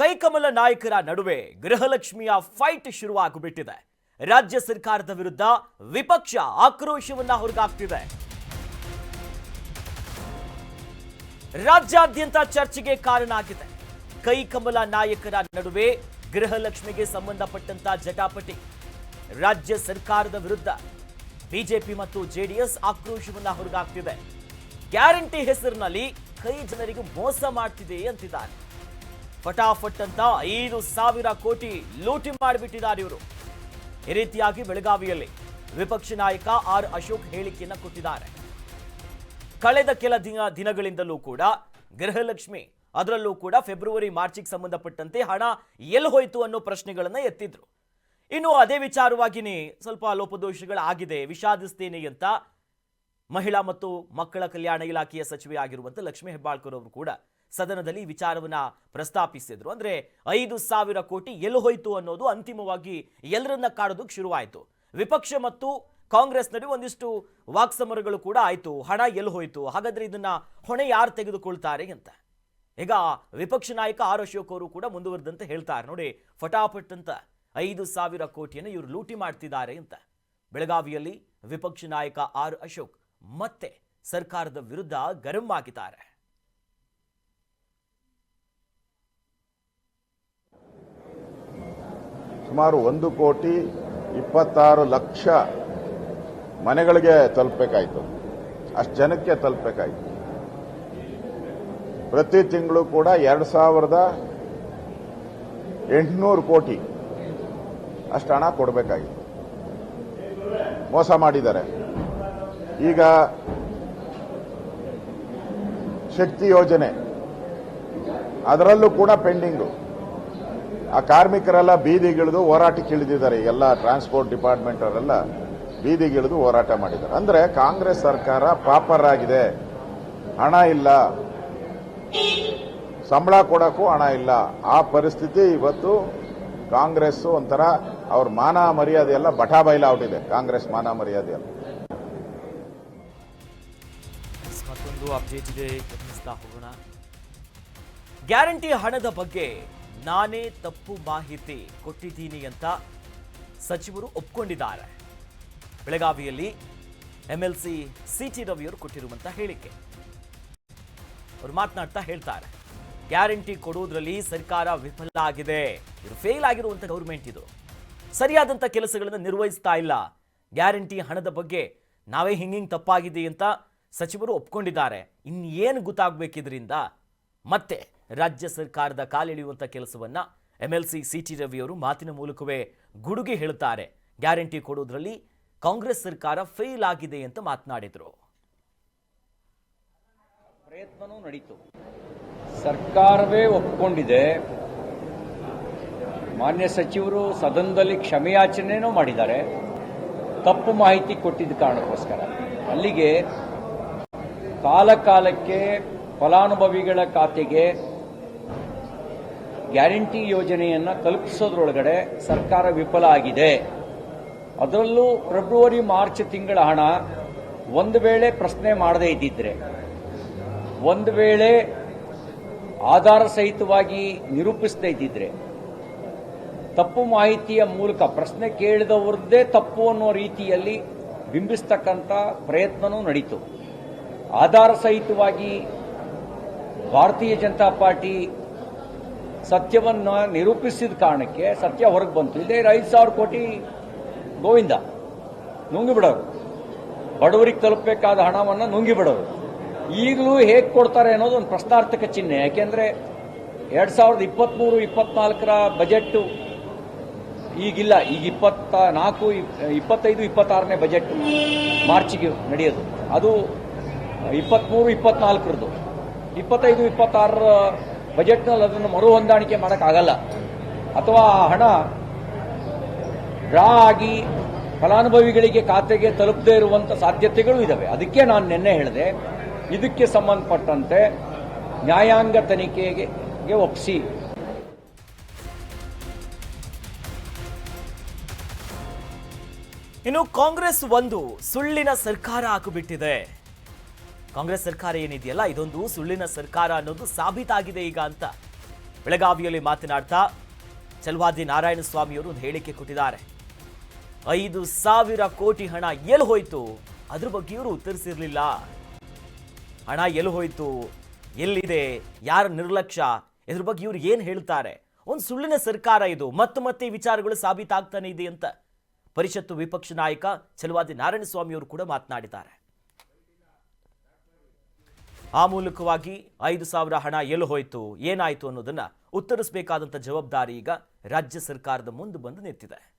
ಕೈಕಮಲ ನಾಯಕರ ನಡುವೆ ಗೃಹಲಕ್ಷ್ಮಿಯ ಫೈಟ್ ಶುರುವಾಗಿಬಿಟ್ಟಿದೆ. ರಾಜ್ಯ ಸರ್ಕಾರದ ವಿರುದ್ಧ ವಿಪಕ್ಷ ಆಕ್ರೋಶವನ್ನ ಹೊರಗಾಗ್ತಿದೆ ರಾಜ್ಯಾದ್ಯಂತ ಚರ್ಚೆಗೆ ಕಾರಣ ಆಗಿದೆ. ಕೈಕಮಲ ನಾಯಕರ ನಡುವೆ ಗೃಹಲಕ್ಷ್ಮಿಗೆ ಸಂಬಂಧಪಟ್ಟಂತ ಜಟಾಪಟಿ. ರಾಜ್ಯ ಸರ್ಕಾರದ ವಿರುದ್ಧ ಬಿಜೆಪಿ ಮತ್ತು ಜೆಡಿಎಸ್ ಆಕ್ರೋಶವನ್ನ ಹೊರಗಾಗ್ತಿದೆ ಗ್ಯಾರಂಟಿ ಹೆಸರಿನಲ್ಲಿ ಕೈ ಜನರಿಗೆ ಮೋಸ ಮಾಡ್ತಿದೆ ಅಂತಿದ್ದಾರೆ. ಫಟಾಫಟ್ ಅಂತ ಐದು ಸಾವಿರ ಕೋಟಿ ಲೂಟಿ ಮಾಡಿಬಿಟ್ಟಿದ್ದಾರೆ ಇವರು. ಈ ರೀತಿಯಾಗಿ ಬೆಳಗಾವಿಯಲ್ಲಿ ವಿಪಕ್ಷ ನಾಯಕ ಆರ್ ಅಶೋಕ್ ಹೇಳಿಕೆಯನ್ನು ಕೊಟ್ಟಿದ್ದಾರೆ. ಕಳೆದ ಕೆಲ ದಿನ ದಿನಗಳಿಂದಲೂ ಕೂಡ ಗೃಹಲಕ್ಷ್ಮಿ, ಅದರಲ್ಲೂ ಕೂಡ ಫೆಬ್ರವರಿ ಮಾರ್ಚಿಗೆ ಸಂಬಂಧಪಟ್ಟಂತೆ ಹಣ ಎಲ್ಲಿ ಹೋಯಿತು ಅನ್ನೋ ಪ್ರಶ್ನೆಗಳನ್ನು ಎತ್ತಿದ್ರು. ಇನ್ನು ಅದೇ ವಿಚಾರವಾಗಿನೇ ಸ್ವಲ್ಪ ಲೋಪದೋಷಗಳಾಗಿದೆ. ವಿಷಾದಿಸ್ತೇನೆ ಅಂತ ಮಹಿಳಾ ಮತ್ತು ಮಕ್ಕಳ ಕಲ್ಯಾಣ ಇಲಾಖೆಯ ಸಚಿವೆ ಆಗಿರುವಂಥ ಲಕ್ಷ್ಮೀ ಹೆಬ್ಬಾಳ್ಕರ್ ಅವರು ಕೂಡ ಸದನದಲ್ಲಿ ವಿಚಾರವನ್ನ ಪ್ರಸ್ತಾಪಿಸಿದ್ರು. ಅಂದ್ರೆ ಐದು ಸಾವಿರ ಕೋಟಿ ಎಲ್ಲಿ ಹೋಯ್ತು ಅನ್ನೋದು ಅಂತಿಮವಾಗಿ ಎಲ್ಲರನ್ನ ಕಾಡೋದಕ್ಕೆ ಶುರುವಾಯಿತು. ವಿಪಕ್ಷ ಮತ್ತು ಕಾಂಗ್ರೆಸ್ ನಡುವೆ ಒಂದಿಷ್ಟು ವಾಕ್ಸಮರಗಳು ಕೂಡ ಆಯ್ತು. ಹಣ ಎಲ್ಲಿ ಹೋಯ್ತು? ಹಾಗಾದ್ರೆ ಇದನ್ನ ಹೊಣೆ ಯಾರು ತೆಗೆದುಕೊಳ್ತಾರೆ ಅಂತ. ಈಗ ವಿಪಕ್ಷ ನಾಯಕ ಆರ್ ಅಶೋಕ್ ಅವರು ಕೂಡ ಮುಂದುವರೆದಂತೆ ಹೇಳ್ತಾರೆ. ನೋಡಿ, ಫಟಾಫಟ್ ಅಂತ ಐದು ಸಾವಿರ ಕೋಟಿಯನ್ನು ಇವರು ಲೂಟಿ ಮಾಡ್ತಿದ್ದಾರೆ ಅಂತ. ಬೆಳಗಾವಿಯಲ್ಲಿ ವಿಪಕ್ಷ ನಾಯಕ ಆರ್ ಅಶೋಕ್ ಮತ್ತೆ ಸರ್ಕಾರದ ವಿರುದ್ಧ ಗರಂ ಆಗಿದ್ದಾರೆ. ಸುಮಾರು ಒಂದು ಕೋಟಿ ಇಪ್ಪತ್ತಾರು ಲಕ್ಷ ಮನೆಗಳಿಗೆ ತಲುಪಬೇಕಾಯಿತು. ಅಷ್ಟು ಜನಕ್ಕೆ ತಲುಪಬೇಕಾಯಿತು. ಪ್ರತಿ ತಿಂಗಳು ಕೂಡ ಎರಡು ಸಾವಿರದ ಎಂಟುನೂರು ಕೋಟಿ ಅಷ್ಟು ಹಣ ಕೊಡಬೇಕಾಗಿತ್ತು ಮೋಸ ಮಾಡಿದ್ದಾರೆ. ಈಗ ಶಕ್ತಿ ಯೋಜನೆ, ಅದರಲ್ಲೂ ಕೂಡ ಪೆಂಡಿಂಗು. ಆ ಕಾರ್ಮಿಕರೆಲ್ಲ ಬೀದಿಗಿಳಿದು ಹೋರಾಟಕ್ಕೆ ಇಳಿದಿದ್ದಾರೆ ಎಲ್ಲ ಟ್ರಾನ್ಸ್ಪೋರ್ಟ್ ಡಿಪಾರ್ಟ್ಮೆಂಟ್ ಅವರೆಲ್ಲ ಬೀದಿಗಿಳಿದು ಹೋರಾಟ ಮಾಡಿದ್ದಾರೆ. ಅಂದ್ರೆ ಕಾಂಗ್ರೆಸ್ ಸರ್ಕಾರ ಪಾಪರ್ ಆಗಿದೆ. ಹಣ ಇಲ್ಲ. ಸಂಬಳ ಕೊಡಕ್ಕೂ ಹಣ ಇಲ್ಲ. ಆ ಪರಿಸ್ಥಿತಿ ಇವತ್ತು ಕಾಂಗ್ರೆಸ್ ಒಂಥರ ಅವ್ರ ಮಾನ ಮರ್ಯಾದೆ ಎಲ್ಲ ಬಟಾ ಇದೆ ಕಾಂಗ್ರೆಸ್ ಮಾನ ಮರ್ಯಾದೆ ಎಲ್ಲ ಮತ್ತೊಂದು ಅಪ್ಡೇಟ್ ಇದೆ. ಗಮನಿಸ್ತಾ ಹೋಗೋಣ. ಗ್ಯಾರಂಟಿ ಹಣದ ಬಗ್ಗೆ ನಾನೇ ತಪ್ಪು ಮಾಹಿತಿ ಕೊಟ್ಟಿದ್ದೀನಿ ಅಂತ ಸಚಿವರು ಒಪ್ಕೊಂಡಿದ್ದಾರೆ. ಬೆಳಗಾವಿಯಲ್ಲಿ ಎಂಎಲ್ಸಿ ಸಿಟಿ ರವಿಯವರು ಕೊಟ್ಟಿರುವಂತ ಹೇಳಿಕೆ. ಅವರು ಮಾತನಾಡ್ತಾ ಹೇಳ್ತಾರೆ, ಗ್ಯಾರಂಟಿ ಕೊಡುವುದರಲ್ಲಿ ಸರ್ಕಾರ ವಿಫಲ ಆಗಿದೆ, ಇದು ಫೇಲ್ ಆಗಿರುವಂತ ಗೌರ್ಮೆಂಟ್ ಇದು. ಸರಿಯಾದಂಥ ಕೆಲಸಗಳನ್ನು ನಿರ್ವಹಿಸ್ತಾ ಇಲ್ಲ, ಗ್ಯಾರಂಟಿ ಹಣದ ಬಗ್ಗೆ ನಾವೇ ಹಿಂಗಿಂಗ್ ತಪ್ಪಾಗಿದೆ ಅಂತ ಸಚಿವರು ಒಪ್ಕೊಂಡಿದ್ದಾರೆ. ಇನ್ನೇನು ಗೊತ್ತಾಗಬೇಕಿದ್ರಿಂದ ಮತ್ತೆ ರಾಜ್ಯ ಸರ್ಕಾರದ ಕಾಲೆಳೆಯುವಂಥ ಕೆಲಸವನ್ನ M L C C T ರವಿಯವರು ಮಾತಿನ ಮೂಲಕವೇ ಗುಡುಗಿ ಹೇಳುತ್ತಾರೆ. ಗ್ಯಾರಂಟಿ ಕೊಡೋದ್ರಲ್ಲಿ ಕಾಂಗ್ರೆಸ್ ಸರ್ಕಾರ ಫೇಲ್ ಆಗಿದೆ ಅಂತ ಮಾತನಾಡಿದರು. ಪ್ರಯತ್ನವೂ ನಡೀತು. ಸರ್ಕಾರವೇ ಒಪ್ಪಿಕೊಂಡಿದೆ ಮಾನ್ಯ ಸಚಿವರು ಸದನದಲ್ಲಿ ಕ್ಷಮೆಯಾಚರಣೆನೂ ಮಾಡಿದ್ದಾರೆ. ತಪ್ಪು ಮಾಹಿತಿ ಕೊಟ್ಟಿದ್ದ ಕಾರಣಕ್ಕೋಸ್ಕರ. ಅಲ್ಲಿಗೆ ಕಾಲಕಾಲಕ್ಕೆ ಫಲಾನುಭವಿಗಳ ಖಾತೆಗೆ ಗ್ಯಾರಂಟಿ ಯೋಜನೆಯನ್ನು ತಲುಪಿಸೋದ್ರೊಳಗಡೆ ಸರ್ಕಾರ ವಿಫಲ ಆಗಿದೆ. ಅದರಲ್ಲೂ ಫೆಬ್ರವರಿ, ಮಾರ್ಚ್ ತಿಂಗಳ ಹಣ ಒಂದು ವೇಳೆ ಪ್ರಶ್ನೆ ಮಾಡದೇ ಇದ್ದಿದ್ರೆ, ಒಂದು ವೇಳೆ ಆಧಾರ ಸಹಿತವಾಗಿ ನಿರೂಪಿಸದೇ ಇದ್ದಿದ್ರೆ, ತಪ್ಪು ಮಾಹಿತಿಯ ಮೂಲಕ ಪ್ರಶ್ನೆ ಕೇಳಿದವರದ್ದೇ ತಪ್ಪು ಅನ್ನೋ ರೀತಿಯಲ್ಲಿ ಬಿಂಬಿಸ್ತಕ್ಕಂಥ ಪ್ರಯತ್ನವೂ ನಡೀತು. ಆಧಾರ ಸಹಿತವಾಗಿ ಭಾರತೀಯ ಜನತಾ ಪಾರ್ಟಿ ಸತ್ಯವನ್ನ ನಿರೂಪಿಸಿದ ಕಾರಣಕ್ಕೆ ಸತ್ಯ ಹೊರಗೆ ಬಂತು. ಇದೇ ಐದು ಸಾವಿರ ಕೋಟಿ ಗೋವಿಂದ. ನುಂಗಿಬಿಡೋರು ಬಡವರಿಗೆ ತಲುಪಬೇಕಾದ ಹಣವನ್ನು ನುಂಗಿಬಿಡೋರು ಈಗಲೂ ಹೇಗೆ ಕೊಡ್ತಾರೆ ಅನ್ನೋದು ಒಂದು ಪ್ರಶ್ನಾರ್ಥಕ ಚಿಹ್ನೆ. ಯಾಕೆಂದ್ರೆ ಎರಡು ಸಾವಿರದ ಇಪ್ಪತ್ತ್ಮೂರು ಇಪ್ಪತ್ನಾಲ್ಕರ ಬಜೆಟ್ಟು ಈಗಿಲ್ಲ. ಈಗ ಇಪ್ಪತ್ತ ನಾಲ್ಕು, ಇಪ್ಪತ್ತೈದು, ಇಪ್ಪತ್ತಾರನೇ ಬಜೆಟ್ ಮಾರ್ಚಿಗೆ ನಡೆಯೋದು. ಅದು ಇಪ್ಪತ್ತ್ಮೂರು ಇಪ್ಪತ್ನಾಲ್ಕರದ್ದು. ಇಪ್ಪತ್ತೈದು, ಇಪ್ಪತ್ತಾರರ ಬಜೆಟ್ನಲ್ಲಿ ಅದನ್ನು ಮರು ಹೊಂದಾಣಿಕೆ ಮಾಡೋಕ್ಕಾಗಲ್ಲ. ಅಥವಾ ಆ ಹಣ ಡ್ರಾ ಆಗಿ ಫಲಾನುಭವಿಗಳಿಗೆ ಖಾತೆಗೆ ತಲುಪದೇ ಇರುವಂಥ ಸಾಧ್ಯತೆಗಳು ಇದ್ದಾವೆ ಅದಕ್ಕೆ ನಾನು ನಿನ್ನೆ ಹೇಳಿದೆ, ಇದಕ್ಕೆ ಸಂಬಂಧಪಟ್ಟಂತೆ ನ್ಯಾಯಾಂಗ ತನಿಖೆಗೆ ಒಪ್ಪಿಸಿ ಇನ್ನು ಕಾಂಗ್ರೆಸ್ ಒಂದು ಸುಳ್ಳಿನ ಸರ್ಕಾರ ಆಗಿಬಿಟ್ಟಿದೆ ಕಾಂಗ್ರೆಸ್ ಸರ್ಕಾರ ಏನಿದೆಯಲ್ಲ, ಇದೊಂದು ಸುಳ್ಳಿನ ಸರ್ಕಾರ ಅನ್ನೋದು ಸಾಬೀತಾಗಿದೆ ಈಗ ಅಂತ ಬೆಳಗಾವಿಯಲ್ಲಿ ಮಾತನಾಡ್ತಾ ಚಲವಾದಿ ನಾರಾಯಣಸ್ವಾಮಿಯವರು ಒಂದು ಹೇಳಿಕೆ ಕೊಟ್ಟಿದ್ದಾರೆ. ಐದು ಸಾವಿರ ಕೋಟಿ ಹಣ ಎಲ್ಲಿ ಹೋಯ್ತು? ಅದ್ರ ಬಗ್ಗೆ ಇವರು ಉತ್ತರಿಸಿರ್ಲಿಲ್ಲ. ಹಣ ಎಲ್ಲಿ ಹೋಯ್ತು? ಎಲ್ಲಿದೆ? ಯಾರ ನಿರ್ಲಕ್ಷ್ಯ? ಇದ್ರ ಬಗ್ಗೆ ಇವ್ರು ಏನು ಹೇಳ್ತಾರೆ? ಒಂದು ಸುಳ್ಳಿನ ಸರ್ಕಾರ ಇದು. ಮತ್ತೆ ಮತ್ತೆ ಈ ವಿಚಾರಗಳು ಸಾಬೀತಾಗ್ತಾನೆ ಇದೆ ಅಂತ ಪರಿಷತ್ತು ವಿಪಕ್ಷ ನಾಯಕ ಚಲವಾದಿ ನಾರಾಯಣಸ್ವಾಮಿ ಅವರು ಕೂಡ ಮಾತನಾಡಿದ್ದಾರೆ. ಆ ಮೂಲಕವಾಗಿ ಐದು ಸಾವಿರ ಹಣ ಎಲ್ಲಿ ಹೋಯಿತು, ಏನಾಯ್ತು ಅನ್ನೋದನ್ನ ಉತ್ತರಿಸಬೇಕಾದಂಥ ಜವಾಬ್ದಾರಿ ಈಗ ರಾಜ್ಯ ಸರ್ಕಾರದ ಮುಂದೆ ಬಂದು ನಿಂತಿದೆ.